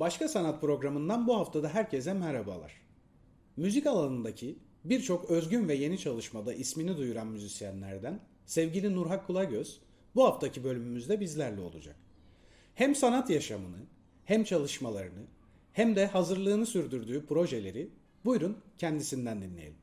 Başka Sanat programından bu haftada herkese merhabalar. Müzik alanındaki birçok özgün ve yeni çalışmada ismini duyuran müzisyenlerden sevgili Nurhak Kulagöz bu haftaki bölümümüzde bizlerle olacak. Hem sanat yaşamını, hem çalışmalarını, hem de hazırlığını sürdürdüğü projeleri buyurun kendisinden dinleyelim.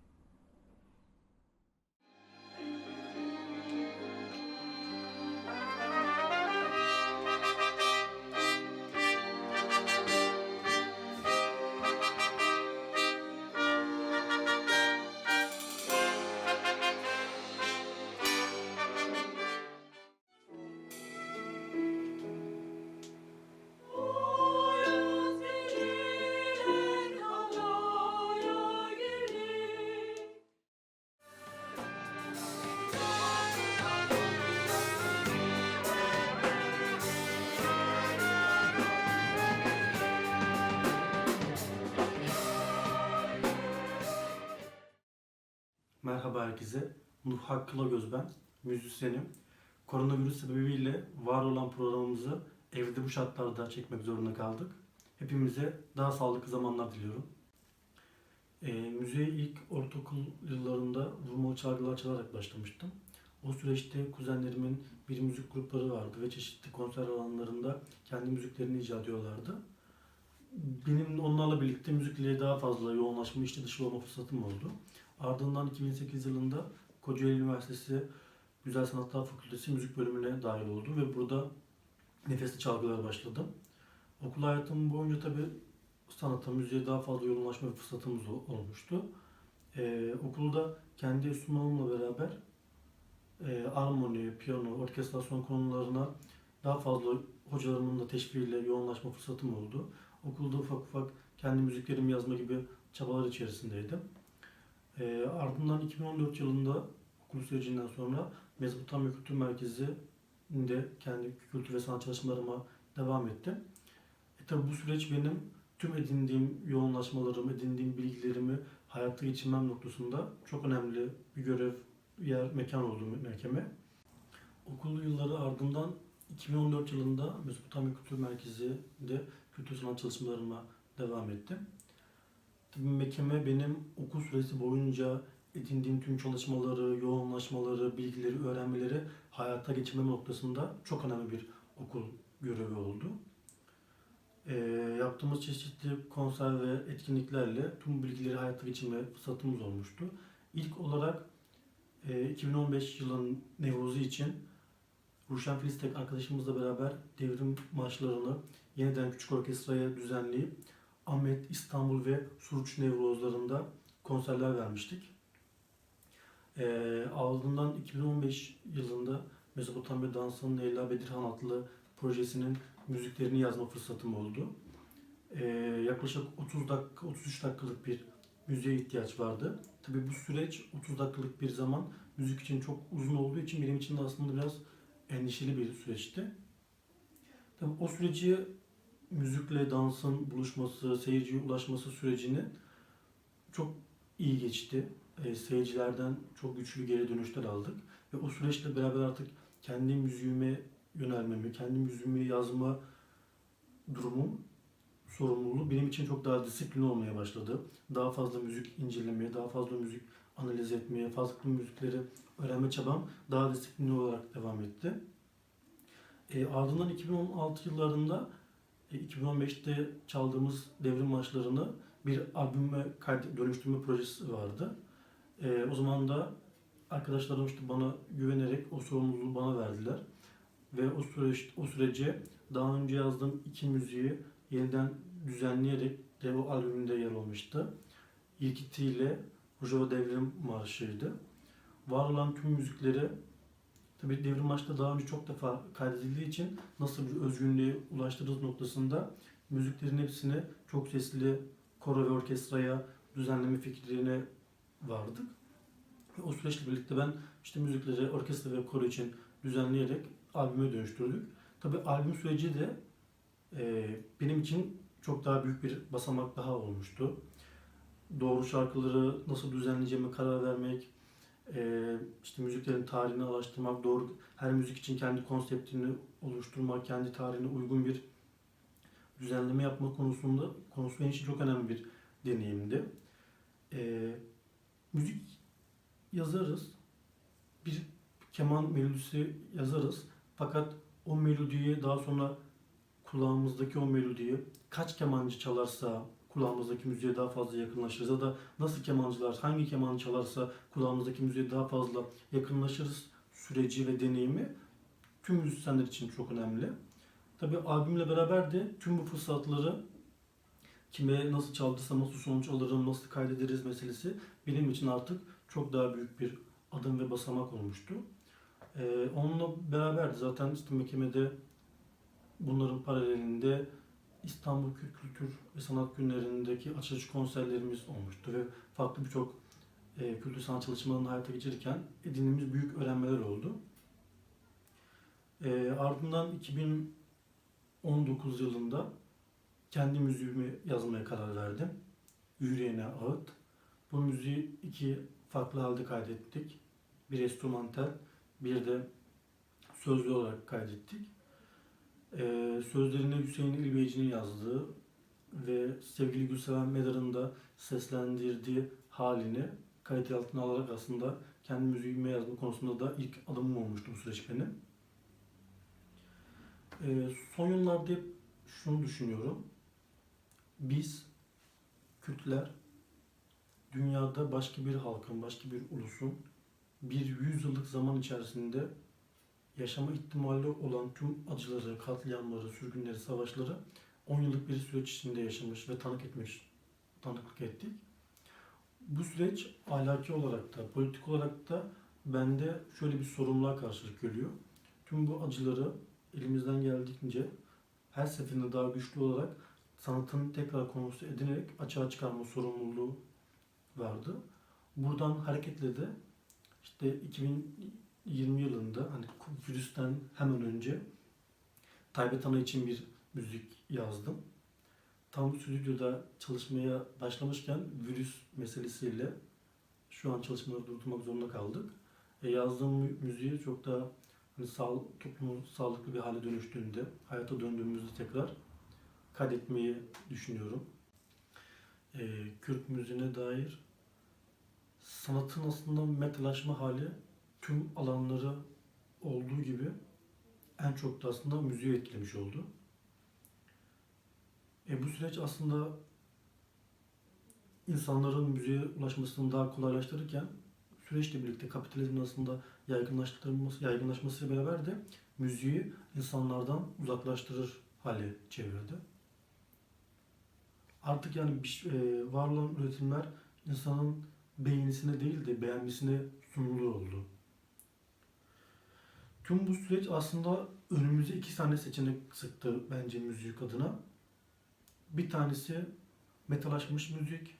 Merhaba herkese. Nuh Hakkıla Göz ben. Müzisyenim. Koronavirüs sebebiyle var olan programımızı evde bu şartlarda çekmek zorunda kaldık. Hepimize daha sağlıklı zamanlar diliyorum. Ee, müziğe ilk ortaokul yıllarında vurmalı çalgılar çalarak başlamıştım. O süreçte kuzenlerimin bir müzik grupları vardı ve çeşitli konser alanlarında kendi müziklerini icra ediyorlardı. Benim onlarla birlikte müzikle daha fazla yoğunlaşma, içli dışı olma fırsatım oldu. Ardından 2008 yılında Kocaeli Üniversitesi Güzel Sanatlar Fakültesi müzik bölümüne dahil oldum ve burada nefesli çalgılara başladım. Okul hayatım boyunca tabii sanata, müziğe daha fazla yoğunlaşma fırsatımız ol- olmuştu. Ee, okulda kendi enstrümanımla beraber e, armoni, piyano, orkestrasyon konularına daha fazla hocalarımın da teşviğiyle yoğunlaşma fırsatım oldu. Okulda ufak ufak kendi müziklerimi yazma gibi çabalar içerisindeydim. E, ardından 2014 yılında okul sürecinden sonra Mezopotamya Kültür Merkezi'nde kendi kültür ve sanat çalışmalarıma devam ettim. E, tabi bu süreç benim tüm edindiğim yoğunlaşmalarımı, edindiğim bilgilerimi hayatta geçirmem noktasında çok önemli bir görev, yer, mekan oldu mekeme. Okul yılları ardından 2014 yılında Mezopotamya Kültür Merkezi'nde kültür sanat çalışmalarıma devam ettim. Mekeme benim okul süresi boyunca edindiğim tüm çalışmaları, yoğunlaşmaları, bilgileri, öğrenmeleri hayata geçirmem noktasında çok önemli bir okul görevi oldu. Ee, yaptığımız çeşitli konser ve etkinliklerle tüm bilgileri hayata geçirme fırsatımız olmuştu. İlk olarak e, 2015 yılın Nevrozu için Ruşen Filistek arkadaşımızla beraber devrim marşlarını yeniden küçük orkestraya düzenleyip Ahmet, İstanbul ve Suruç Nevrozlarında konserler vermiştik. Ee, ardından 2015 yılında Mezopotamya Dansı'nın Leyla Bedirhan adlı projesinin müziklerini yazma fırsatım oldu. Ee, yaklaşık 30 dakika, 33 dakikalık bir müziğe ihtiyaç vardı. Tabii bu süreç 30 dakikalık bir zaman müzik için çok uzun olduğu için benim için de aslında biraz endişeli bir süreçti. Tabii o süreci müzikle dansın buluşması, seyirciye ulaşması sürecini çok iyi geçti. E, seyircilerden çok güçlü geri dönüşler aldık. Ve o süreçle beraber artık kendi müziğime yönelmemi, kendi müziğimi yazma durumum, sorumluluğu benim için çok daha disiplinli olmaya başladı. Daha fazla müzik incelemeye, daha fazla müzik analiz etmeye, farklı müzikleri öğrenme çabam daha disiplinli olarak devam etti. E, ardından 2016 yıllarında 2015'te çaldığımız devrim marşlarını bir albüme dönüştürme projesi vardı. E, o zaman da arkadaşlarım işte bana güvenerek o sorumluluğu bana verdiler. Ve o süreç o sürece daha önce yazdığım iki müziği yeniden düzenleyerek de o albümünde yer almıştı. İlkiti ile Rojava Devrim Marşı'ydı. Var olan tüm müzikleri Tabii devrim maçta daha önce çok defa kaydedildiği için nasıl bir özgünlüğe ulaştırırız noktasında müziklerin hepsini çok sesli koro ve orkestraya düzenleme fikrine vardık. O süreçle birlikte ben işte müzikleri orkestra ve koro için düzenleyerek albüme dönüştürdük. Tabii albüm süreci de e, benim için çok daha büyük bir basamak daha olmuştu. Doğru şarkıları nasıl düzenleyeceğime karar vermek, işte müziklerin tarihini araştırmak, doğru her müzik için kendi konseptini oluşturmak, kendi tarihine uygun bir düzenleme yapma konusunda konusu benim için çok önemli bir deneyimdi. Ee, müzik yazarız. Bir keman melodisi yazarız. Fakat o melodiyi daha sonra kulağımızdaki o melodiyi kaç kemancı çalarsa kulağımızdaki müziğe daha fazla yakınlaşırız ya da nasıl kemancılar hangi keman çalarsa kulağımızdaki müziğe daha fazla yakınlaşırız süreci ve deneyimi tüm müzisyenler için çok önemli. Tabii albümle beraber de tüm bu fırsatları kime nasıl çaldıysa nasıl sonuç alırım, nasıl kaydederiz meselesi benim için artık çok daha büyük bir adım ve basamak olmuştu. Ee, onunla beraber de zaten işte Mekeme'de bunların paralelinde İstanbul Kült Kültür ve Sanat Günlerindeki açılış konserlerimiz olmuştu ve farklı birçok e, kültür sanat çalışmalarını hayata geçirirken edindiğimiz büyük öğrenmeler oldu. E, ardından 2019 yılında kendi müziğimi yazmaya karar verdim. Yüreğine Ağıt. Bu müziği iki farklı halde kaydettik. Bir enstrümantal, bir de sözlü olarak kaydettik. Ee, sözlerini Hüseyin İlbeyci'nin yazdığı ve sevgili Gülseven Medar'ın da seslendirdiği halini kayıt altına alarak aslında kendi müziğimi yazma konusunda da ilk adımım olmuştu bu süreç benim. Ee, son yıllarda hep şunu düşünüyorum. Biz Kürtler dünyada başka bir halkın, başka bir ulusun bir yüzyıllık zaman içerisinde yaşama ihtimali olan tüm acıları, katliamları, sürgünleri, savaşları 10 yıllık bir süreç içinde yaşamış ve tanık etmiş, tanıklık ettik. Bu süreç ahlaki olarak da, politik olarak da bende şöyle bir sorumluluğa karşılık geliyor. Tüm bu acıları elimizden geldiğince her seferinde daha güçlü olarak sanatın tekrar konusu edinerek açığa çıkarma sorumluluğu vardı. Buradan hareketle de işte 2020 yılında hani virüsten hemen önce Taybet Ana için bir müzik yazdım. Tam stüdyoda çalışmaya başlamışken virüs meselesiyle şu an çalışmaları durdurmak zorunda kaldık. E, yazdığım mü- müziği çok daha hani sağ, toplumun sağlıklı bir hale dönüştüğünde, hayata döndüğümüzde tekrar kaydetmeyi düşünüyorum. E, Kürt müziğine dair sanatın aslında metalaşma hali tüm alanları olduğu gibi en çok da aslında müziği etkilemiş oldu. E, bu süreç aslında insanların müziğe ulaşmasını daha kolaylaştırırken süreçle birlikte kapitalizmin aslında yaygınlaştırılması, yaygınlaşmasıyla beraber de müziği insanlardan uzaklaştırır hale çevirdi. Artık yani e, var olan üretimler insanın beğenisine değil de beğenmesine sunuluyor oldu. Tüm bu süreç aslında önümüze iki tane seçenek sıktı bence müzik adına. Bir tanesi metalaşmış müzik.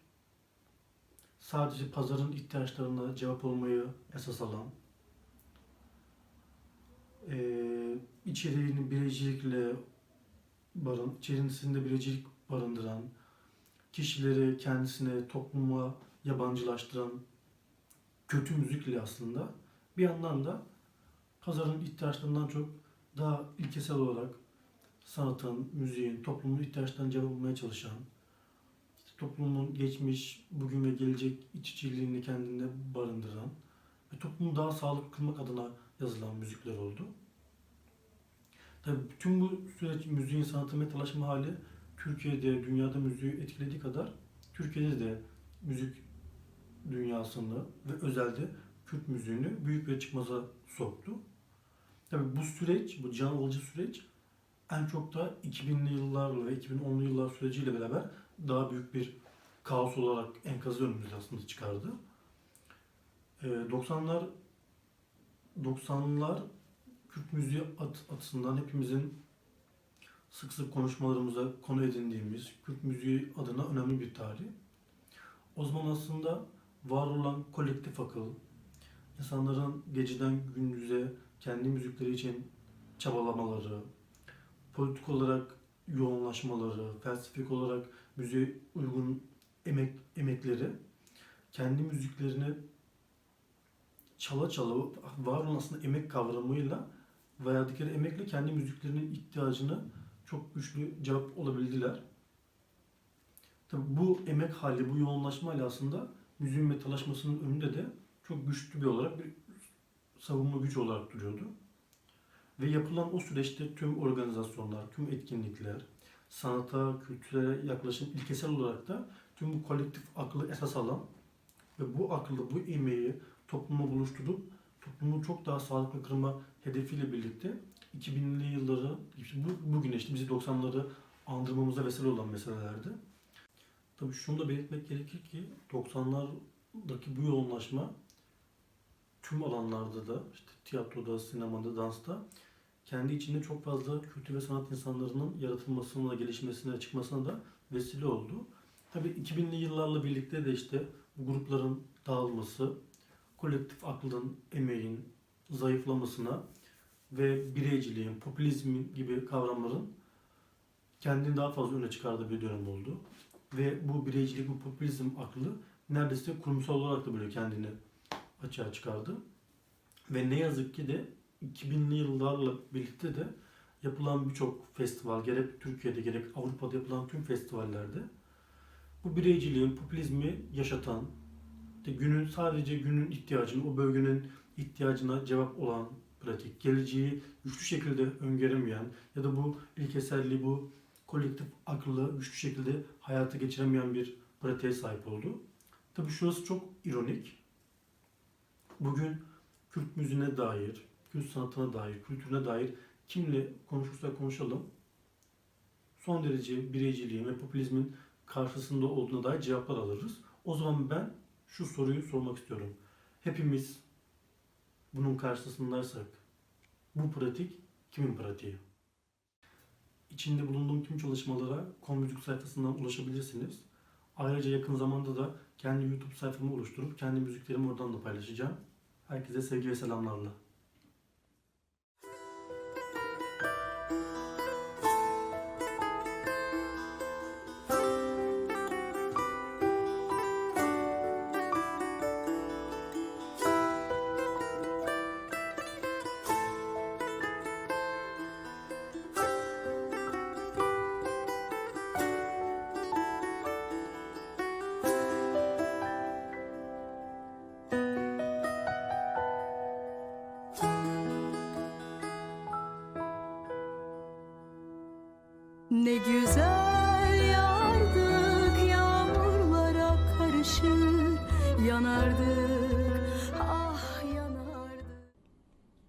Sadece pazarın ihtiyaçlarına cevap olmayı esas alan. Ee, içeriğini bireycilikle barın, içerisinde bireycilik barındıran, kişileri kendisine, topluma yabancılaştıran kötü müzikle aslında bir yandan da pazarın ihtiyaçlarından çok daha ilkesel olarak sanatın, müziğin, toplumun ihtiyaçlarına cevap bulmaya çalışan, toplumun geçmiş, bugün ve gelecek iç içiliğini kendinde barındıran ve toplumu daha sağlıklı kılmak adına yazılan müzikler oldu. Tabii tüm bu süreç müziğin sanatı metalaşma hali Türkiye'de, dünyada müziği etkilediği kadar Türkiye'de de müzik dünyasını ve özelde Kürt müziğini büyük bir çıkmaza soktu. Tabii bu süreç, bu can alıcı süreç en çok da 2000'li yıllarla ve 2010'lu yıllar süreciyle beraber daha büyük bir kaos olarak enkazı önümüze aslında çıkardı. Ee, 90'lar 90'lar Kürt müziği at- açısından hepimizin sık sık konuşmalarımıza konu edindiğimiz Kürt müziği adına önemli bir tarih. O zaman aslında var olan kolektif akıl, insanların geceden gündüze kendi müzikleri için çabalamaları, politik olarak yoğunlaşmaları, felsefik olarak müziğe uygun emek emekleri kendi müziklerini çala çala var olan aslında emek kavramıyla verdikleri emekle kendi müziklerinin ihtiyacını çok güçlü cevap olabildiler. Tabii bu emek hali, bu yoğunlaşmayla aslında müziğin metalaşmasının önünde de çok güçlü bir olarak bir savunma gücü olarak duruyordu. Ve yapılan o süreçte tüm organizasyonlar, tüm etkinlikler, sanata, kültüre yaklaşım ilkesel olarak da tüm bu kolektif aklı esas alan ve bu akıllı, bu emeği topluma buluşturup toplumu çok daha sağlıklı kırma hedefiyle birlikte 2000'li yılları, işte bu, bugün işte bizi 90'ları andırmamıza vesile olan meselelerdi. Tabii şunu da belirtmek gerekir ki 90'lardaki bu yoğunlaşma tüm alanlarda da işte tiyatroda, sinemada, dansta kendi içinde çok fazla kültür ve sanat insanlarının yaratılmasına, gelişmesine, çıkmasına da vesile oldu. Tabii 2000'li yıllarla birlikte de işte bu grupların dağılması, kolektif aklın, emeğin zayıflamasına ve bireyciliğin, popülizmin gibi kavramların kendini daha fazla öne çıkardığı bir dönem oldu. Ve bu bireycilik, bu popülizm aklı neredeyse kurumsal olarak da böyle kendini açığa çıkardı. Ve ne yazık ki de 2000'li yıllarla birlikte de yapılan birçok festival, gerek Türkiye'de gerek Avrupa'da yapılan tüm festivallerde bu bireyciliğin, popülizmi yaşatan, işte günün sadece günün ihtiyacını, o bölgenin ihtiyacına cevap olan pratik, geleceği güçlü şekilde öngöremeyen ya da bu ilkeselliği, bu kolektif akıllı güçlü şekilde hayata geçiremeyen bir pratiğe sahip oldu. Tabii şurası çok ironik. Bugün Kürt müziğine dair, Kürt sanatına dair, kültürüne dair kimle konuşursak konuşalım son derece bireyciliğin ve popülizmin karşısında olduğuna dair cevaplar alırız. O zaman ben şu soruyu sormak istiyorum. Hepimiz bunun karşısındaysak bu pratik kimin pratiği? İçinde bulunduğum tüm çalışmalara Konmüzik sayfasından ulaşabilirsiniz. Ayrıca yakın zamanda da kendi YouTube sayfamı oluşturup kendi müziklerimi oradan da paylaşacağım. Herkese sevgi ve selamlarla. Ne güzel yardık yağmurlara karışır yanardık ah yanardık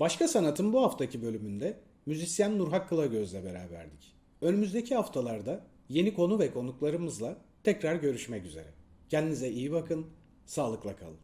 Başka Sanat'ın bu haftaki bölümünde müzisyen Nurhak Kılagöz'le beraberdik. Önümüzdeki haftalarda yeni konu ve konuklarımızla tekrar görüşmek üzere. Kendinize iyi bakın, sağlıkla kalın.